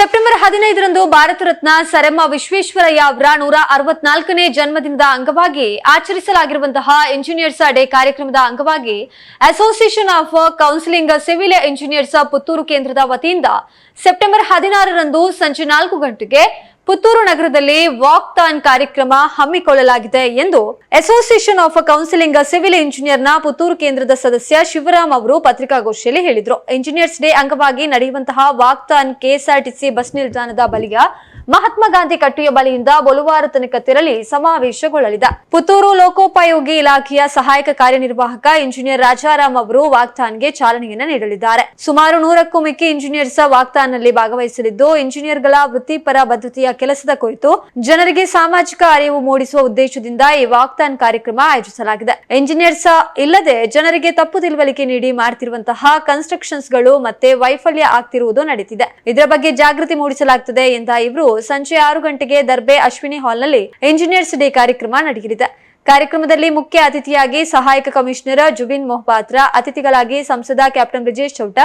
September ಹದಿನೈದರಂದು ಭಾರತ ರತ್ನ ಸರೆಮ್ಮ ವಿಶ್ವೇಶ್ವರಯ್ಯ ಅವರ ನೂರ ಅರವತ್ನಾಲ್ಕನೇ ಜನ್ಮದಿನದ ಅಂಗವಾಗಿ ಆಚರಿಸಲಾಗಿರುವಂತಹ ಇಂಜಿನಿಯರ್ಸ್ ಡೇ ಕಾರ್ಯಕ್ರಮದ ಅಂಗವಾಗಿ association of counselling civil engineers Puttur ಕೇಂದ್ರದ ವತಿಯಿಂದ ಸೆಪ್ಟೆಂಬರ್ ಹದಿನಾರರಂದು ಸಂಜೆ ನಾಲ್ಕು ಗಂಟೆಗೆ ಪುತ್ತೂರು ನಗರದಲ್ಲಿ ವಾಕ್ ಥಾನ್ ಕಾರ್ಯಕ್ರಮ ಹಮ್ಮಿಕೊಳ್ಳಲಾಗಿದೆ ಎಂದು ಅಸೋಸಿಯೇಷನ್ ಆಫ್ ಕೌನ್ಸಿಲಿಂಗ್ ಸಿವಿಲ್ ಇಂಜಿನಿಯರ್ನ ಪುತ್ತೂರು ಕೇಂದ್ರದ ಸದಸ್ಯ ಶಿವರಾಮ್ ಅವರು ಪತ್ರಿಕಾಗೋಷ್ಠಿಯಲ್ಲಿ ಹೇಳಿದರು. ಇಂಜಿನಿಯರ್ಸ್ ಡೇ ಅಂಗವಾಗಿ ನಡೆಯುವಂತಹ ವಾಕ್ ಥಾನ್ ಕೆಎಸ್ಆರ್ಟಿಸಿ ಬಸ್ ನಿಲ್ದಾಣದ ಬಳಿಯ ಮಹಾತ್ಮ ಗಾಂಧಿ ಕಟ್ಟೆಯ ಬಳಿಯಿಂದ ಬೊಲುವಾರ ತನಕ ತೆರಳಿ ಸಮಾವೇಶಗೊಳ್ಳಲಿದೆ. ಪುತ್ತೂರು ಲೋಕೋಪಯೋಗಿ ಇಲಾಖೆಯ ಸಹಾಯಕ ಕಾರ್ಯನಿರ್ವಾಹಕ ಇಂಜಿನಿಯರ್ ರಾಜಾರಾಮ್ ಅವರು ವಾಕ್ಥಾನ್ಗೆ ಚಾಲನೆಯನ್ನು ನೀಡಲಿದ್ದಾರೆ. ಸುಮಾರು ನೂರಕ್ಕೂ ಮಿಕ್ಕಿ ಇಂಜಿನಿಯರ್ಸ್ ವಾಕ್ಥಾನ್ನಲ್ಲಿ ಭಾಗವಹಿಸಲಿದ್ದು ಇಂಜಿನಿಯರ್ಗಳ ವೃತ್ತಿಪರ ಬದ್ಧತೆಯ ಕೆಲಸದ ಕುರಿತು ಜನರಿಗೆ ಸಾಮಾಜಿಕ ಅರಿವು ಮೂಡಿಸುವ ಉದ್ದೇಶದಿಂದ ಈ ವಾಕ್ತಾನ್ ಕಾರ್ಯಕ್ರಮ ಆಯೋಜಿಸಲಾಗಿದೆ. ಇಂಜಿನಿಯರ್ಸ್ ಇಲ್ಲದೆ ಜನರಿಗೆ ತಪ್ಪು ತಿಳುವಳಿಕೆ ನೀಡಿ ಮಾಡ್ತಿರುವಂತಹ ಕನ್ಸ್ಟ್ರಕ್ಷನ್ಸ್ಗಳು ಮತ್ತೆ ವೈಫಲ್ಯ ಆಗ್ತಿರುವುದು ನಡೆದಿದೆ ಇದರ ಬಗ್ಗೆ ಜಾಗೃತಿ ಮೂಡಿಸಲಾಗುತ್ತದೆ ಎಂದ ಇವರು ಸಂಜೆ ಆರು ಗಂಟೆಗೆ ದರ್ಬೆ ಅಶ್ವಿನಿ ಹಾಲ್ನಲ್ಲಿ ಇಂಜಿನಿಯರ್ಸ್ ಡೇ ಕಾರ್ಯಕ್ರಮ ನಡೆಯಲಿದೆ. ಕಾರ್ಯಕ್ರಮದಲ್ಲಿ ಮುಖ್ಯ ಅತಿಥಿಯಾಗಿ ಸಹಾಯಕ ಕಮಿಷನರ್ ಜುಬಿನ್ ಮೊಹಪಾತ್ರ, ಅತಿಥಿಗಳಾಗಿ ಸಂಸದ ಕ್ಯಾಪ್ಟನ್ ಬ್ರಿಜೇಶ್ ಚೌಟ,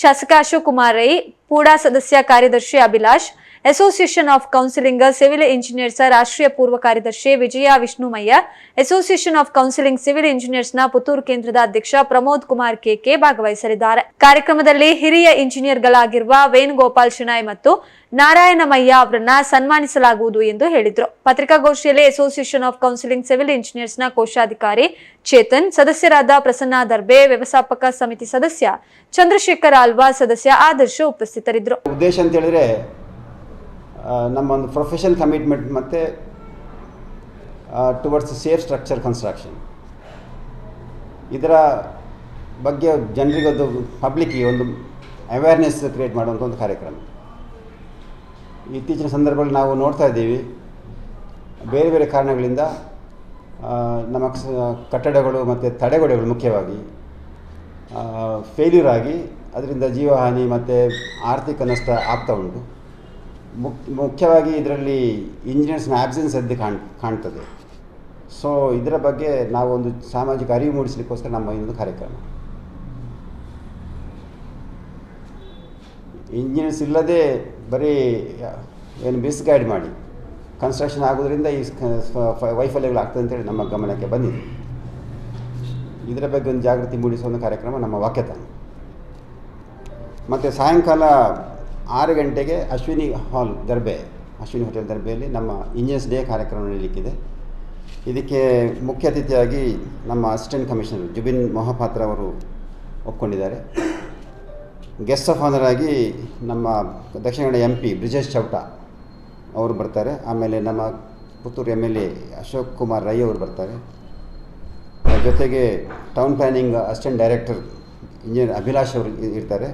ಶಾಸಕ ಅಶೋಕ್ ಕುಮಾರ್ ರೈ ಪೂಡಾ ಸದಸ್ಯ ಕಾರ್ಯದರ್ಶಿ Abhilash association of counselling civil engineers ರಾಷ್ಟ್ರೀಯ ಪೂರ್ವ ಕಾರ್ಯದರ್ಶಿ Vijaya Vishnumayya association of counselling civil ಇಂಜಿನಿಯರ್ಸ್ನ Puttur ಕೇಂದ್ರದ ಅಧ್ಯಕ್ಷ ಪ್ರಮೋದ್ ಕುಮಾರ್ ಕೆಕೆ ಭಾಗವಹಿಸಲಿದ್ದಾರೆ ಕಾರ್ಯಕ್ರಮದಲ್ಲಿ ಹಿರಿಯ ಇಂಜಿನಿಯರ್ಗಳಾಗಿರುವ ವೇಣುಗೋಪಾಲ್ ಶೆಣಾಯ್ ಮತ್ತು ನಾರಾಯಣಮಯ್ಯ ಅವರನ್ನ ಸನ್ಮಾನಿಸಲಾಗುವುದು ಎಂದು ಹೇಳಿದರು ಪತ್ರಿಕಾಗೋಷ್ಠಿಯಲ್ಲಿ ಅಸೋಸಿಯೇಷನ್ ಆಫ್ ಕೌನ್ಸಿಲಿಂಗ್ ಸಿವಿಲ್ ಇಂಜಿನಿಯರ್ಸ್ನ ಕೋಶಾಧಿಕಾರಿ ಚೇತನ್ ಸದಸ್ಯರಾದ ಪ್ರಸನ್ನ ದರ್ಬೆ ವ್ಯವಸ್ಥಾಪಕ ಸಮಿತಿ ಸದಸ್ಯ ಚಂದ್ರಶೇಖರ್ ಆಲ್ವಾ ಸದಸ್ಯ ಆದರ್ಶ ಉಪಸ್ಥಿತರಿದ್ದರು ಉದ್ದೇಶ ಅಂತ ಹೇಳಿದ್ರೆ ನಮ್ಮ ಒಂದು ಪ್ರೊಫೆಷನ್ ಕಮಿಟ್ಮೆಂಟ್ ಮತ್ತು ಟುವರ್ಡ್ಸ್ ಸೇಫ್ ಸ್ಟ್ರಕ್ಚರ್ ಕನ್ಸ್ಟ್ರಕ್ಷನ್ ಇದರ ಬಗ್ಗೆ ಜನರಿಗೊಂದು ಪಬ್ಲಿಕ್ಗೆ ಒಂದು ಅವೇರ್ನೆಸ್ ಕ್ರಿಯೇಟ್ ಮಾಡುವಂಥ ಒಂದು ಕಾರ್ಯಕ್ರಮ. ಇತ್ತೀಚಿನ ಸಂದರ್ಭದಲ್ಲಿ ನಾವು ನೋಡ್ತಾ ಇದ್ದೀವಿ. ಬೇರೆ ಬೇರೆ ಕಾರಣಗಳಿಂದ ನಮ್ಮ ಕಟ್ಟಡಗಳು ಮತ್ತು ತಡೆಗೋಡೆಗಳು ಮುಖ್ಯವಾಗಿ ಫೇಲ್ಯೂರ್ ಆಗಿ, ಅದರಿಂದ ಜೀವಹಾನಿ ಮತ್ತು ಆರ್ಥಿಕ ನಷ್ಟ ಆಗ್ತಾ ಉಂಟು. ಮುಖ್ಯವಾಗಿ ಇದರಲ್ಲಿ ಇಂಜಿನಿಯರ್ಸ್ನ ಆಬ್ಸೆನ್ಸ್ ಎದ್ದು ಕಾಣ್, ಕಾಣ್ತದೆ. ಸೊ ಇದರ ಬಗ್ಗೆ ನಾವು ಒಂದು ಸಾಮಾಜಿಕ ಅರಿವು ಮೂಡಿಸಲಿಕ್ಕೋಸ್ಕರ ನಮ್ಮ ಇನ್ನೊಂದು ಕಾರ್ಯಕ್ರಮ. ಇಂಜಿನಿಯರ್ಸ್ ಇಲ್ಲದೆ ಬರೀ ಏನು ಮಿಸ್ಗೈಡ್ ಮಾಡಿ. ಕನ್ಸ್ಟ್ರಕ್ಷನ್ ಆಗೋದ್ರಿಂದ ಈ ವೈಫಲ್ಯಗಳು ಆಗ್ತದೆ ಅಂತೇಳಿ ನಮ್ಮ ಗಮನಕ್ಕೆ ಬಂದಿದೆ. ಇದರ ಬಗ್ಗೆ ಒಂದು ಜಾಗೃತಿ ಮೂಡಿಸುವ ಒಂದು ಕಾರ್ಯಕ್ರಮ ನಮ್ಮ ವಾಕ್ಯತಾನ ಮತ್ತು ಸಾಯಂಕಾಲ ಆರು ಗಂಟೆಗೆ ಅಶ್ವಿನಿ ಹಾಲ್ ದರ್ಬೆ, ಅಶ್ವಿನಿ ಹೋಟೆಲ್ ದರ್ಬೆಯಲ್ಲಿ ನಮ್ಮ ಇಂಜಿನಿಯರ್ಸ್ ಡೇ ಕಾರ್ಯಕ್ರಮ ನಡೀಲಿಕ್ಕಿದೆ. ಇದಕ್ಕೆ ಮುಖ್ಯ ಅತಿಥಿಯಾಗಿ ನಮ್ಮ ಅಸಿಸ್ಟೆಂಟ್ ಕಮಿಷನರ್ ಜುಬಿನ್ ಮೊಹಪಾತ್ರ ಅವರು ಒಪ್ಕೊಂಡಿದ್ದಾರೆ. ಗೆಸ್ಟ್ ಆಫ್ ಆನರ್ ಆಗಿ ನಮ್ಮ ದಕ್ಷಿಣ ಕನ್ನಡ ಎಂ ಪಿ ಬ್ರಿಜೇಶ್ ಚೌಟ ಅವರು ಬರ್ತಾರೆ. ಆಮೇಲೆ ನಮ್ಮ Puttur M L A Ashok Kumar Rai ಅವರು ಬರ್ತಾರೆ. ಜೊತೆಗೆ town planning assistant director engineer Abhilash ಅವರು ಇರ್ತಾರೆ.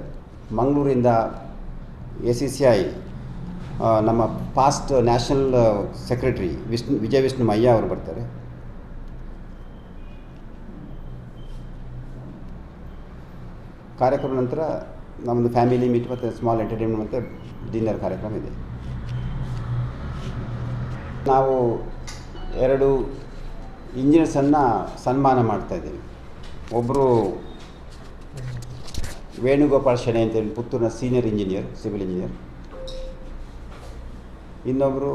ಮಂಗಳೂರಿಂದ ಎ ಸಿ ಸಿ ಐ ನಮ್ಮ past national secretary Vishnu, Vijaya Vishnu Mayya ಅವರು ಬರ್ತಾರೆ. ಕಾರ್ಯಕ್ರಮ ನಂತರ ನಮ್ಮದು ಫ್ಯಾಮಿಲಿ ಮೀಟ್ ಮತ್ತು ಸ್ಮಾಲ್ ಎಂಟರ್ಟೈನ್ಮೆಂಟ್ ಮತ್ತು ಡಿನ್ನರ್ ಕಾರ್ಯಕ್ರಮ ಇದೆ. ನಾವು ಎರಡು ಇಂಜಿನಿಯರ್ಸನ್ನು ಸನ್ಮಾನ ಮಾಡ್ತಾಯಿದ್ದೀವಿ ಒಬ್ಬರು ವೇಣುಗೋಪಾಲ್ ಶೆಣೆ ಅಂತೇಳಿ ಪುತ್ತೂರಿನ ಸೀನಿಯರ್ ಇಂಜಿನಿಯರ್ ಸಿವಿಲ್ ಇಂಜಿನಿಯರ್ ಇನ್ನೊಬ್ಬರು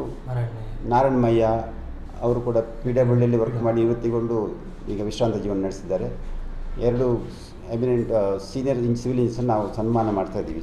ನಾರಾಯಣಮಯ್ಯ. ಅವರು ಕೂಡ ಪಿ ಡಬ್ಲ್ಯೂಡಿಯಲ್ಲಿ ವರ್ಕ್ ಮಾಡಿ ನಿವೃತ್ತಿಗೊಂಡು ಈಗ ವಿಶ್ರಾಂತ ಜೀವನ ನಡೆಸಿದ್ದಾರೆ. ಎರಡು eminent senior in civil engineers ನಾವು ಸನ್ಮಾನ ಮಾಡ್ತಾ ಇದ್ದೀವಿ.